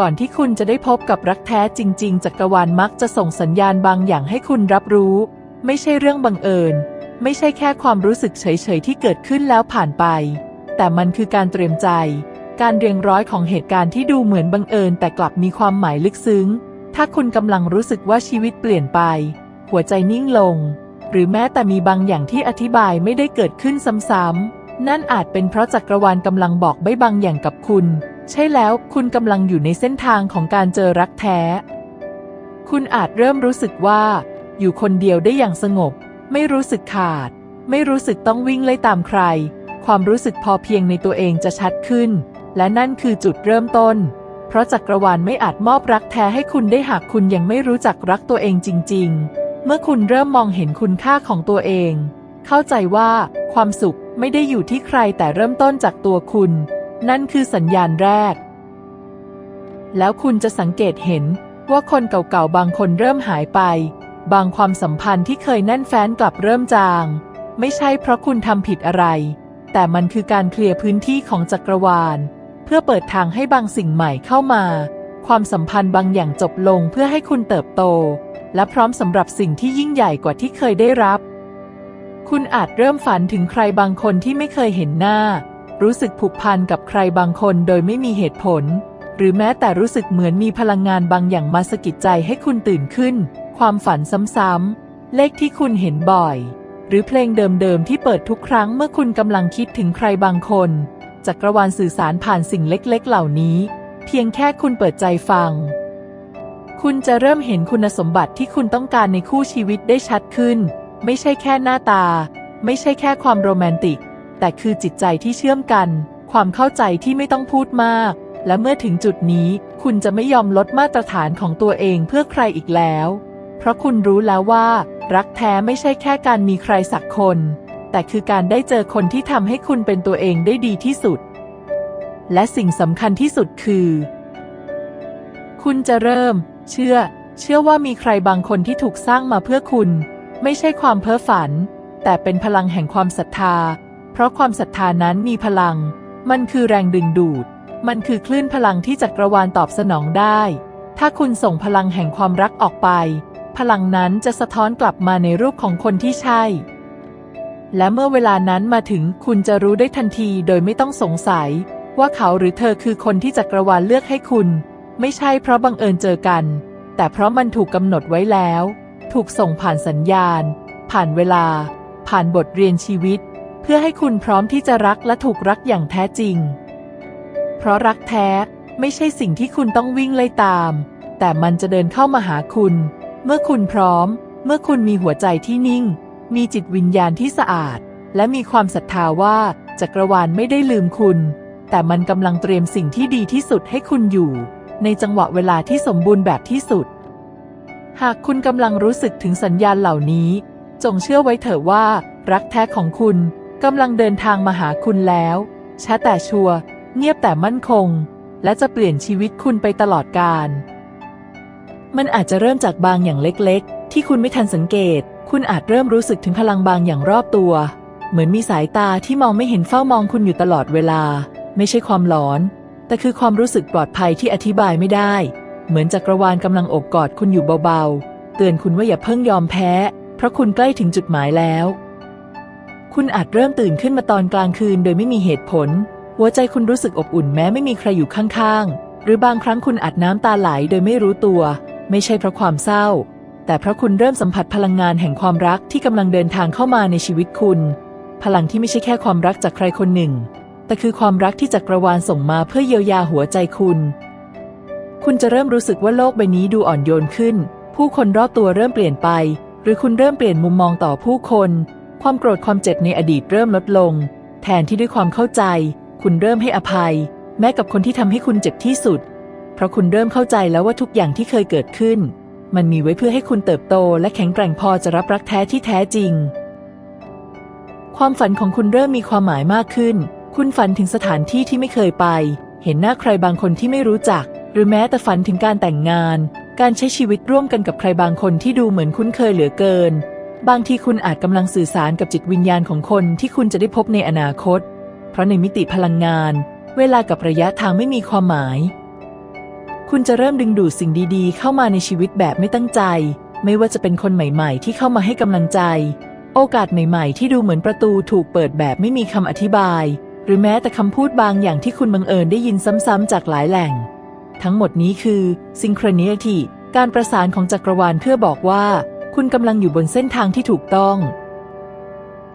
ก่อนที่คุณจะได้พบกับรักแท้จริง ๆ จักรวาลมักจะส่งสัญญาณบางอย่างให้คุณรับรู้ ไม่ใช่เรื่องบังเอิญ ไม่ใช่แค่ความรู้สึกเฉย ๆ ที่เกิดขึ้นแล้วผ่านไป แต่มันคือการเตรียมใจ การเรียงร้อยของเหตุการณ์ที่ดูเหมือนบังเอิญ แต่กลับมีความหมายลึกซึ้ง ถ้าคุณกำลังรู้สึกว่าชีวิตเปลี่ยนไป หัวใจนิ่งลง หรือแม้แต่มีบางอย่างที่อธิบายไม่ได้เกิดขึ้นซ้ำๆนั่นอาจเป็นเพราะจักรวาลกำลังบอกใบบางอย่างกับคุณ ใช่แล้วคุณกำลังอยู่ในเส้นทางของการเจอรักแท้ คุณอาจเริ่มรู้สึกว่า อยู่คนเดียวได้อย่างสงบ ไม่รู้สึกขาด ไม่รู้สึกต้องวิ่งไล่ตามใคร ความรู้สึกพอเพียงในตัวเองจะชัดขึ้น และนั่นคือจุดเริ่มต้น เพราะจักรวาลไม่อาจมอบรักแท้ให้คุณได้หากคุณยังไม่รู้จักรักตัวเองจริง ๆ เมื่อคุณเริ่มมองเห็นคุณค่าของตัวเอง เข้าใจว่าความสุขไม่ได้อยู่ที่ใครแต่เริ่มต้นจากตัวคุณ นั่นคือสัญญาณแรก แล้วคุณจะสังเกตเห็นว่าคนเก่าๆ บางคนเริ่มหายไป บางความสัมพันธ์ที่เคยแน่นแฟ้นกลับเริ่มจาง ไม่ใช่เพราะคุณทำผิดอะไร แต่มันคือการเคลียร์พื้นที่ของจักรวาล เพื่อเปิดทางให้บางสิ่งใหม่เข้ามา ความสัมพันธ์บางอย่างจบลงเพื่อให้คุณเติบโต และพร้อมสำหรับสิ่งที่ยิ่งใหญ่กว่าที่เคยได้รับ คุณอาจเริ่มฝันถึงใครบางคนที่ไม่เคยเห็นหน้า รู้สึกผูกพันกับใครบางคนโดยไม่มีเหตุผล หรือแม้แต่รู้สึกเหมือนมีพลังงานบางอย่างมาสะกิดใจให้คุณตื่นขึ้น ความฝันซ้ำๆ เลขที่คุณเห็นบ่อย หรือเพลงเดิมๆที่เปิดทุกครั้งเมื่อคุณกำลังคิดถึงใครบางคนจักรวาลสื่อสารผ่านสิ่งเล็กๆ เหล่านี้ เพียงแค่คุณเปิดใจฟัง คุณจะเริ่มเห็นคุณสมบัติที่คุณต้องการในคู่ชีวิตได้ชัดขึ้น ไม่ใช่แค่หน้าตา ไม่ใช่แค่ความโรแมนติก แต่คือจิตใจที่เชื่อมกัน ความเข้าใจที่ไม่ต้องพูดมาก และเมื่อถึงจุดนี้ คุณจะไม่ยอมลดมาตรฐานของตัวเองเพื่อใครอีกแล้ว เพราะคุณรู้แล้วว่า รักแท้ไม่ใช่แค่การมีใครสักคน แต่คือการได้เจอคนที่ทำให้คุณเป็นตัวเองได้ดีที่สุด และสิ่งสำคัญที่สุดคือ คุณจะเริ่ม เชื่อ เชื่อว่ามีใครบางคนที่ถูกสร้างมาเพื่อคุณ ไม่ใช่ความเพ้อฝัน แต่เป็นพลังแห่งความศรัทธา เพราะความศรัทธานั้นมีพลัง มันคือแรงดึงดูด มันคือคลื่นพลังที่จักรวาลตอบสนองได้ ถ้าคุณส่งพลังแห่งความรักออกไป พลังนั้นจะสะท้อนกลับมาในรูปของคนที่ใช่ และเมื่อเวลานั้นมาถึงคุณจะรู้ได้ทันทีโดยไม่ต้องสงสัย ว่าเขาหรือเธอคือคนที่จักรวาลเลือกให้คุณ ไม่ใช่เพราะบังเอิญเจอกัน แต่เพราะมันถูกกำหนดไว้แล้ว ถูกส่งผ่านสัญญาณ ผ่านเวลา ผ่านบทเรียนชีวิต พื่อให้คุณพร้อมที่จะรักและถูกรักอย่างแท้จริง เพราะรักแท้ไม่ใช่สิ่งที่คุณต้องวิ่งไล่ตาม แต่มันจะเดินเข้ามาหาคุณ เมื่อคุณพร้อม เมื่อคุณมีหัวใจที่นิ่ง มีจิตวิญญาณที่สะอาด และมีความศรัทธาว่าจักรวาลไม่ได้ลืมคุณ แต่มันกำลังเตรียมสิ่งที่ดีที่สุดให้คุณอยู่ ในจังหวะเวลาที่สมบูรณ์แบบที่สุด หากคุณกำลังรู้สึกถึงสัญญาณเหล่านี้ จงเชื่อไว้เถอะว่า รักแท้ของคุณ กำลังเดินทางมาหาคุณแล้ว ช้าแต่ชัวร์เงียบแต่มั่นคง และจะเปลี่ยนชีวิตคุณไปตลอดกาลมันอาจจะเริ่มจากบางอย่างเล็กๆ ที่คุณไม่ทันสังเกต คุณอาจเริ่มรู้สึกถึงพลังบางอย่างรอบตัว เหมือนมีสายตาที่มองไม่เห็นเฝ้ามองคุณอยู่ตลอดเวลา ไม่ใช่ความหลอน แต่คือความรู้สึกปลอดภัยที่อธิบายไม่ได้ เหมือนจักรวาลกำลังอบกอดคุณอยู่เบาๆ เตือนคุณว่าอย่าเพิ่งยอมแพ้ เพราะคุณใกล้ถึงจุดหมายแล้ว คุณอาจเริ่มตื่นขึ้นมาตอนกลางคืนโดยไม่มีเหตุผล หัวใจคุณรู้สึกอบอุ่นแม้ไม่มีใครอยู่ข้างๆ หรือบางครั้งคุณอาจน้ำตาไหลโดยไม่รู้ตัว ไม่ใช่เพราะความเศร้า แต่เพราะคุณเริ่มสัมผัสพลังงานแห่งความรักที่กำลังเดินทางเข้ามาในชีวิตคุณ พลังที่ไม่ใช่แค่ความรักจากใครคนหนึ่ง แต่คือความรักที่จักรวาลส่งมาเพื่อเยียวยาหัวใจคุณ คุณจะเริ่มรู้สึกว่าโลกใบนี้ดูอ่อนโยนขึ้น ผู้คนรอบตัวเริ่มเปลี่ยนไป หรือคุณเริ่มเปลี่ยนมุมมองต่อผู้คน ความโกรธความเจ็บในอดีตเริ่มลดลง แทนที่ด้วยความเข้าใจ คุณเริ่มให้อภัย แม้กับคนที่ทำให้คุณเจ็บที่สุด เพราะคุณเริ่มเข้าใจแล้วว่าทุกอย่างที่เคยเกิดขึ้น มันมีไว้เพื่อให้คุณเติบโต และแข็งแกร่งพอจะรับรักแท้ที่แท้จริง ความฝันของคุณเริ่มมีความหมายมากขึ้น คุณฝันถึงสถานที่ที่ไม่เคยไป เห็นหน้าใครบางคนที่ไม่รู้จัก หรือแม้แต่ฝันถึงการแต่งงาน การใช้ชีวิตร่วมกันกับใครบางคนที่ดูเหมือนคุ้นเคยเหลือเกิน บางทีคุณอาจกำลังสื่อสารกับจิตวิญญาณของคนที่คุณจะได้พบในอนาคต เพราะในมิติพลังงาน เวลากับระยะทางไม่มีความหมาย คุณจะเริ่มดึงดูดสิ่งดีๆ เข้ามาในชีวิตแบบไม่ตั้งใจ ไม่ว่าจะเป็นคนใหม่ ๆ ที่เข้ามาให้กำลังใจ โอกาสใหม่ ๆ ที่ดูเหมือนประตูถูกเปิดแบบไม่มีคำอธิบาย หรือแม้แต่คำพูดบางอย่างที่คุณบังเอิญได้ยินซ้ำๆจากหลายแหล่ง ทั้งหมดนี้คือ synchronicity การประสานของจักรวาลเพื่อบอกว่า คุณกำลังอยู่บนเส้นทางที่ถูกต้อง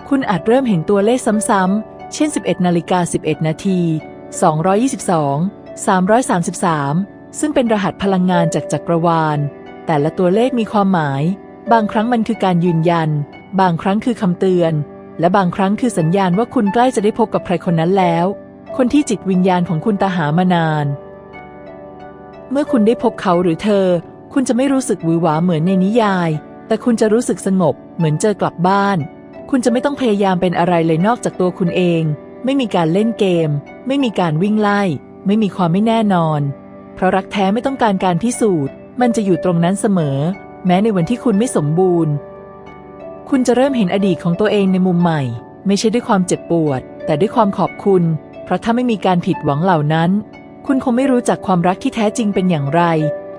คุณอาจเริ่มเห็นตัวเลขซ้ำๆ เช่น 11นาฬิกา11 นาที 222 333 ซึ่งเป็นรหัสพลังงานจากจักรวาล แต่ละตัวเลขมีความหมาย บางครั้งมันคือการยืนยัน บางครั้งคือคำเตือน และบางครั้งคือสัญญาณว่าคุณใกล้จะได้พบกับใครคนนั้นแล้ว คนที่จิตวิญญาณของคุณตาหามานาน เมื่อคุณได้พบเขาหรือเธอ คุณจะไม่รู้สึกหวือหวาเหมือนในนิยาย แต่คุณจะรู้สึกสงบ เหมือนเจอกลับบ้าน คุณจะไม่ต้องพยายามเป็นอะไรเลยนอกจากตัวคุณเอง ไม่มีการเล่นเกม ไม่มีการวิ่งไล่ ไม่มีความไม่แน่นอน เพราะรักแท้ไม่ต้องการการพิสูจน์ มันจะอยู่ตรงนั้นเสมอ แม้ในวันที่คุณไม่สมบูรณ์ คุณจะเริ่มเห็นอดีตของตัวเองในมุมใหม่ ไม่ใช่ด้วยความเจ็บปวด แต่ด้วยความขอบคุณ เพราะถ้าไม่มีการผิดหวังเหล่านั้น คุณคงไม่รู้จักความรักที่แท้จริงเป็นอย่างไร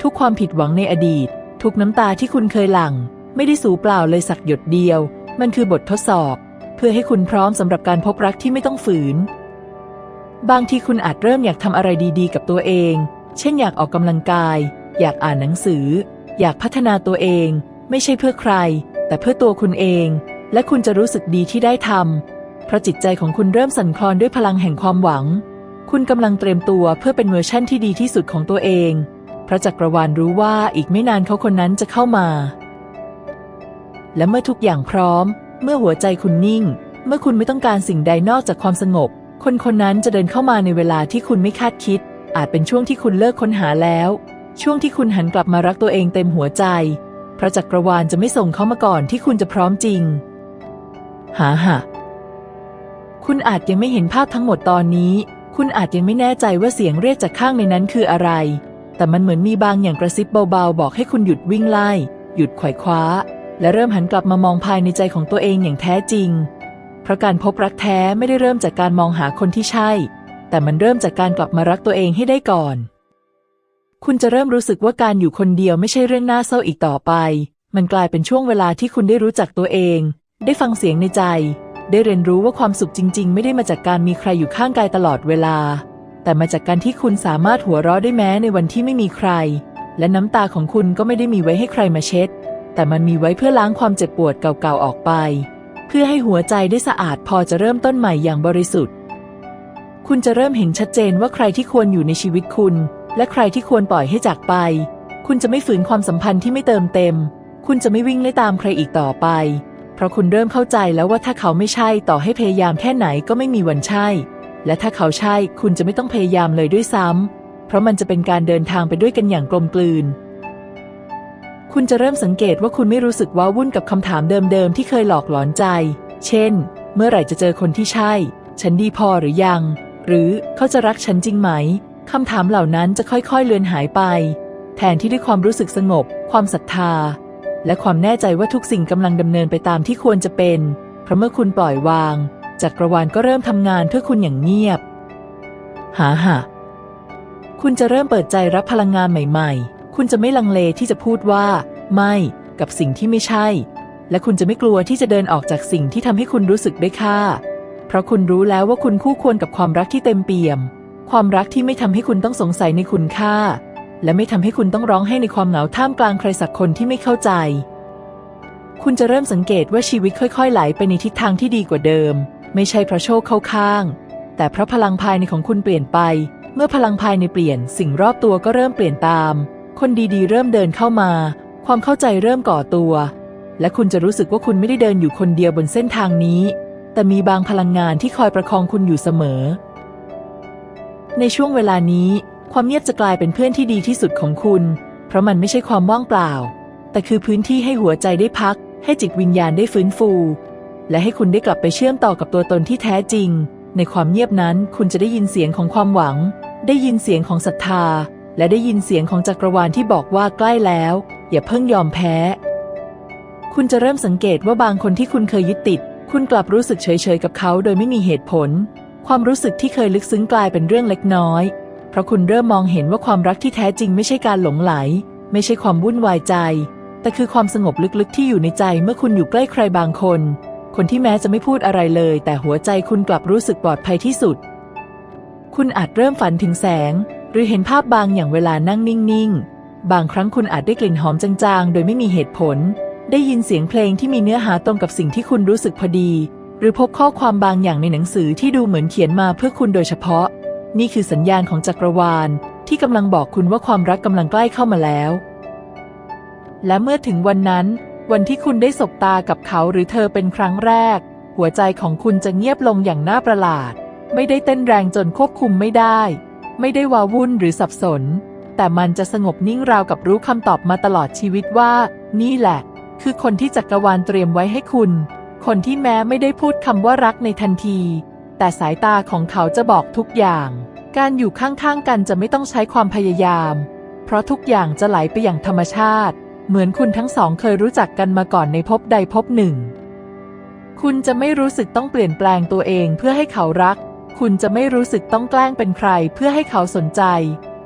ทุกความผิดหวังในอดีตทุกน้ำตาที่คุณเคยหลั่ง ไม่ได้สูเปล่าเลยสักหยดเดียว มันคือบททดสอบ เพื่อให้คุณพร้อมสำหรับการพบรักที่ไม่ต้องฝืน บางทีคุณอาจเริ่มอยากทำอะไรดีๆ กับตัวเอง เช่นอยากออกกำลังกาย อยากอ่านหนังสือ อยากพัฒนาตัวเอง ไม่ใช่เพื่อใคร แต่เพื่อตัวคุณเอง และคุณจะรู้สึกดีที่ได้ทำเพราะจิตใจของคุณเริ่มสั่นคลอนด้วยพลังแห่งความหวัง คุณกำลังเตรียมตัวเพื่อเป็นเวอร์ชั่นที่ดีที่สุดของตัวเองเพราะจักรวาลรู้ว่าอีกไม่นานเขาคนนั้นจะเข้ามา และเมื่อทุกอย่างพร้อม เมื่อหัวใจคุณนิ่ง เมื่อคุณไม่ต้องการสิ่งใดนอกจากความสงบ คนคนนั้นจะเดินเข้ามาในเวลาที่คุณไม่คาดคิด อาจเป็นช่วงที่คุณเลิกค้นหาแล้ว ช่วงที่คุณหันกลับมารักตัวเองเต็มหัวใจเพราะจักรวาลจะไม่ส่งเขามาก่อนที่คุณจะพร้อมจริง หาหะคุณอาจยังไม่เห็นภาพทั้งหมดตอนนี้ คุณอาจยังไม่แน่ใจว่าเสียงเรียกจากข้างในนั้นคืออะไร แต่มันเหมือนมีบางอย่างกระซิบเบาๆ บอกให้คุณหยุดวิ่งไล่ หยุดไขว่คว้า และเริ่มหันกลับมามองภายในใจของตัวเองอย่างแท้จริง เพราะการพบรักแท้ไม่ได้เริ่มจากการมองหาคนที่ใช่ แต่มันเริ่มจากการกลับมารักตัวเองให้ได้ก่อน คุณจะเริ่มรู้สึกว่าการอยู่คนเดียวไม่ใช่เรื่องน่าเศร้าอีกต่อไป มันกลายเป็นช่วงเวลาที่คุณได้รู้จักตัวเอง ได้ฟังเสียงในใจ ได้เรียนรู้ว่าความสุขจริง ๆ ไม่ได้มาจากการมีใครอยู่ข้างกายตลอดเวลา แต่มาจากการที่คุณสามารถหัวเราะได้แม้ในวันที่ไม่มีใคร และน้ำตาของคุณก็ไม่ได้มีไว้ให้ใครมาเช็ด แต่มันมีไว้เพื่อล้างความเจ็บปวดเก่าๆออกไป เพื่อให้หัวใจได้สะอาดพอจะเริ่มต้นใหม่อย่างบริสุทธิ์ คุณจะเริ่มเห็นชัดเจนว่าใครที่ควรอยู่ในชีวิตคุณ และใครที่ควรปล่อยให้จากไป คุณจะไม่ฝืนความสัมพันธ์ที่ไม่เติมเต็ม คุณจะไม่วิ่งไล่ตามใครอีกต่อไป เพราะคุณเริ่มเข้าใจแล้วว่าถ้าเขาไม่ใช่ต่อให้พยายามแค่ไหนก็ไม่มีวันใช่ และถ้าเขาใช่ คุณจะไม่ต้องพยายามเลยด้วยซ้ำเพราะมันจะเป็นการเดินทางไปด้วยกันอย่างกลมกลืน คุณจะเริ่มสังเกตว่าคุณไม่รู้สึกว้าวุ่นกับคำถามเดิมๆ ที่เคยหลอกหลอนใจ เช่น เมื่อไหร่จะเจอคนที่ใช่ ฉันดีพอหรือยัง หรือเขาจะรักฉันจริงไหม คำถามเหล่านั้นจะค่อยๆ เลือนหายไป แทนที่ด้วยความรู้สึกสงบ ความศรัทธา และความแน่ใจว่าทุกสิ่งกำลังดำเนินไปตามที่ควรจะเป็น เพราะเมื่อคุณปล่อยวาง จักรวาลก็เริ่มทำงานเพื่อคุณอย่างเงียบ หาหะคุณจะเริ่มเปิดใจรับพลังงานใหม่ ๆ คุณจะไม่ลังเลที่จะพูดว่า ไม่กับสิ่งที่ไม่ใช่ และคุณจะไม่กลัวที่จะเดินออกจากสิ่งที่ทำให้คุณรู้สึกได้ค่า เพราะคุณรู้แล้วว่าคุณคู่ควรกับความรักที่เต็มเปี่ยม ความรักที่ไม่ทำให้คุณต้องสงสัยในคุณค่า และไม่ทำให้คุณต้องร้องให้ในความเหงาท่ามกลางใครสักคนที่ไม่เข้าใจ คุณจะเริ่มสังเกตว่าชีวิตค่อย ๆ ไหลไปในทิศทางที่ดีกว่าเดิม ไม่ใช่เพราะโชคเข้าข้าง แต่เพราะพลังภายในของคุณเปลี่ยนไป เมื่อพลังภายในเปลี่ยน สิ่งรอบตัวก็เริ่มเปลี่ยนตาม คนดีๆ เริ่มเดินเข้ามา ความเข้าใจเริ่มก่อตัว และคุณจะรู้สึกว่าคุณไม่ได้เดินอยู่คนเดียวบนเส้นทางนี้ แต่มีบางพลังงานที่คอยประคองคุณอยู่เสมอ ในช่วงเวลานี้ ความเงียบจะกลายเป็นเพื่อนที่ดีที่สุดของคุณ เพราะมันไม่ใช่ความว่างเปล่า แต่คือพื้นที่ให้หัวใจได้พัก ให้จิตวิญญาณได้ฟื้นฟู และให้คุณได้กลับไปเชื่อมต่อกับตัวตนที่แท้จริง ในความเงียบนั้นคุณจะได้ยินเสียงของความหวัง ได้ยินเสียงของศรัทธา และได้ยินเสียงของจักรวาลที่บอกว่าใกล้แล้ว อย่าเพิ่งยอมแพ้ คุณจะเริ่มสังเกตว่าบางคนที่คุณเคยยึดติด คุณกลับรู้สึกเฉยๆกับเขาโดยไม่มีเหตุผล ความรู้สึกที่เคยลึกซึ้งกลายเป็นเรื่องเล็กน้อย เพราะคุณเริ่มมองเห็นว่าความรักที่แท้จริงไม่ใช่การหลงไหล ไม่ใช่ความวุ่นวายใจ แต่คือความสงบลึกๆ ที่อยู่ในใจเมื่อคุณอยู่ใกล้ใครบางคน คนที่แม้จะไม่พูดอะไรเลย แต่หัวใจคุณกลับรู้สึกปลอดภัยที่สุด คุณอาจเริ่มฝันถึงแสง หรือเห็นภาพบางอย่างเวลานั่งนิ่งๆ บางครั้งคุณอาจได้กลิ่นหอมจางๆ โดยไม่มีเหตุผล ได้ยินเสียงเพลงที่มีเนื้อหาตรงกับสิ่งที่คุณรู้สึกพอดี หรือพบข้อความบางอย่างในหนังสือที่ดูเหมือนเขียนมาเพื่อคุณโดยเฉพาะ นี่คือสัญญาณของจักรวาล ที่กำลังบอกคุณว่าความรักกำลังใกล้เข้ามาแล้ว และเมื่อถึงวันนั้น วันที่คุณได้สบตากับเขาหรือเธอเป็นครั้งแรก หัวใจของคุณจะเงียบลงอย่างน่าประหลาด ไม่ได้เต้นแรงจนควบคุมไม่ได้ ไม่ได้วาวุ่นหรือสับสน แต่มันจะสงบนิ่งราวกับรู้คำตอบมาตลอดชีวิตว่า นี่แหละ คือคนที่จักรวาลเตรียมไว้ให้คุณ คนที่แม้ไม่ได้พูดคำว่ารักในทันที แต่สายตาของเขาจะบอกทุกอย่าง การอยู่ข้างๆกันจะไม่ต้องใช้ความพยายาม เพราะทุกอย่างจะไหลไปอย่างธรรมชาติ เหมือนคุณทั้งสองเคยรู้จักกันมาก่อนในภพใดภพหนึ่ง คุณจะไม่รู้สึกต้องเปลี่ยนแปลงตัวเองเพื่อให้เขารัก คุณจะไม่รู้สึกต้องแกล้งเป็นใครเพื่อให้เขาสนใจ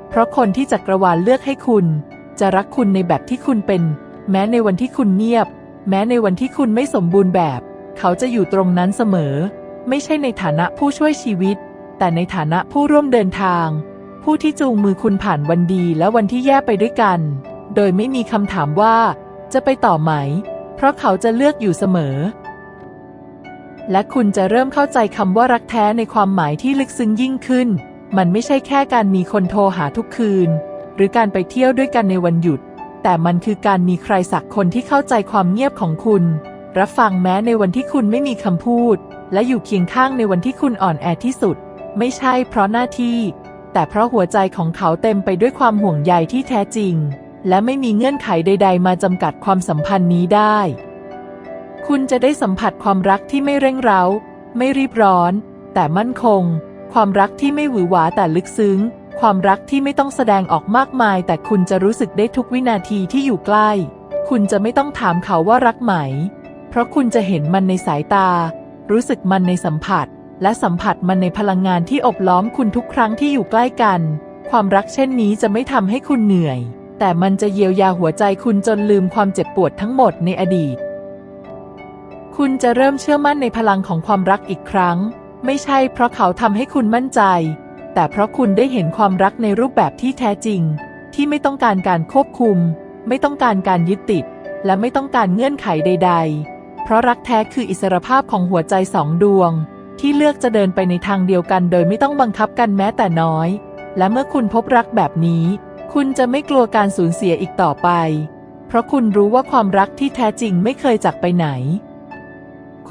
เพราะคนที่จักรวาลเลือกให้คุณ จะรักคุณในแบบที่คุณเป็น แม้ในวันที่คุณเงียบ แม้ในวันที่คุณไม่สมบูรณ์แบบ เขาจะอยู่ตรงนั้นเสมอ ไม่ใช่ในฐานะผู้ช่วยชีวิต แต่ในฐานะผู้ร่วมเดินทาง ผู้ที่จูงมือคุณผ่านวันดีและวันที่แย่ไปด้วยกัน โดยไม่มีคำถามว่า จะไปต่อไหม เพราะเขาจะเลือกอยู่เสมอ และคุณจะเริ่มเข้าใจคำว่ารักแท้ในความหมายที่ลึกซึ้งยิ่งขึ้น มันไม่ใช่แค่การมีคนโทรหาทุกคืน หรือการไปเที่ยวด้วยกันในวันหยุด แต่มันคือการมีใครสักคนที่เข้าใจความเงียบของคุณ รับฟังแม้ในวันที่คุณไม่มีคำพูด และอยู่เคียงข้างในวันที่คุณอ่อนแอที่สุด ไม่ใช่เพราะหน้าที่ แต่เพราะหัวใจของเขาเต็มไปด้วยความห่วงใยที่แท้จริง และไม่มีเงื่อนไขใด ๆ มาจำกัดความสัมพันธ์นี้ได้ คุณจะได้สัมผัสความรักที่ไม่เร่งเร้า ไม่รีบร้อน แต่มั่นคง ความรักที่ไม่หวือหวาแต่ลึกซึ้ง ความรักที่ไม่ต้องแสดงออกมากมาย แต่คุณจะรู้สึกได้ทุกวินาทีที่อยู่ใกล้ คุณจะไม่ต้องถามเขาว่ารักไหม เพราะคุณจะเห็นมันในสายตา รู้สึกมันในสัมผัส และสัมผัสมันในพลังงานที่อบล้อมคุณทุกครั้งที่อยู่ใกล้กัน ความรักเช่นนี้จะไม่ทำให้คุณเหนื่อย แต่มันจะเยียวยาหัวใจคุณจนลืมความเจ็บปวดทั้งหมดในอดีต คุณจะเริ่มเชื่อมั่นในพลังของความรักอีกครั้ง ไม่ใช่เพราะเขาทำให้คุณมั่นใจ แต่เพราะคุณได้เห็นความรักในรูปแบบที่แท้จริง ที่ไม่ต้องการการควบคุม ไม่ต้องการการยึดติด และไม่ต้องการเงื่อนไขใด ๆ เพราะรักแท้คืออิสรภาพของหัวใจสองดวง ที่เลือกจะเดินไปในทางเดียวกัน โดยไม่ต้องบังคับกันแม้แต่น้อย และเมื่อคุณพบรักแบบนี้ คุณจะไม่กลัวการสูญเสียอีกต่อไป เพราะคุณรู้ว่าความรักที่แท้จริงไม่เคยจากไปไหน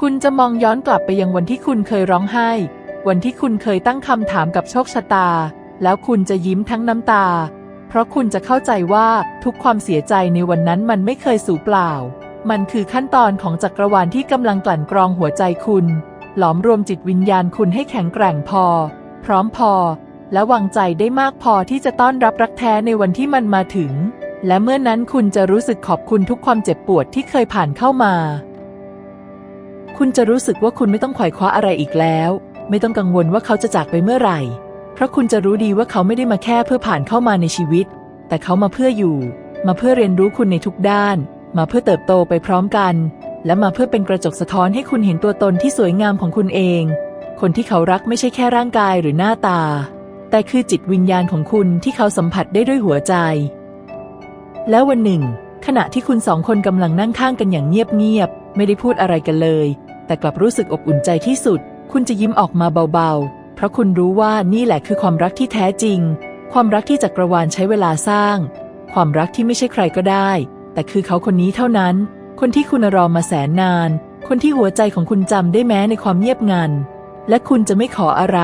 คุณจะมองย้อนกลับไปยังวันที่คุณเคยร้องไห้ วันที่คุณเคยตั้งคำถามกับโชคชะตา แล้วคุณจะยิ้มทั้งน้ำตา เพราะคุณจะเข้าใจว่าทุกความเสียใจในวันนั้นมันไม่เคยสูญเปล่า มันคือขั้นตอนของจักรวาลที่กำลังกลั่นกรองหัวใจคุณ หลอมรวมจิตวิญญาณคุณให้แข็งแกร่งพอ พร้อมพอ และวางใจได้มากพอที่จะต้อนรับรักแท้ในวันที่มันมาถึง และเมื่อนั้นคุณจะรู้สึกขอบคุณทุกความเจ็บปวดที่เคยผ่านเข้ามา คุณจะรู้สึกว่าคุณไม่ต้องไขว่คว้าอะไรอีกแล้ว ไม่ต้องกังวลว่าเขาจะจากไปเมื่อไหร่ เพราะคุณจะรู้ดีว่าเขาไม่ได้มาแค่เพื่อผ่านเข้ามาในชีวิต แต่เขามาเพื่ออยู่ มาเพื่อเรียนรู้คุณในทุกด้าน มาเพื่อเติบโตไปพร้อมกัน และมาเพื่อเป็นกระจกสะท้อนให้คุณเห็นตัวตนที่สวยงามของคุณเอง คนที่เขารักไม่ใช่แค่ร่างกายหรือหน้าตา แต่คือจิตวิญญาณของคุณที่เขาสัมผัสได้ด้วยหัวใจ แล้ววันหนึ่ง ขณะที่คุณสองคนกำลังนั่งข้างกันอย่างเงียบๆไม่ได้พูดอะไรกันเลย แต่กลับรู้สึกอบอุ่นใจที่สุด คุณจะยิ้มออกมาเบาๆ เพราะคุณรู้ว่านี่แหละคือความรักที่แท้จริง ความรักที่จักรวาลใช้เวลาสร้าง ความรักที่ไม่ใช่ใครก็ได้ แต่คือเขาคนนี้เท่านั้น คนที่คุณรอมาแสนนาน คนที่หัวใจของคุณจำได้แม้ในความเงียบงัน และคุณจะไม่ขออะไร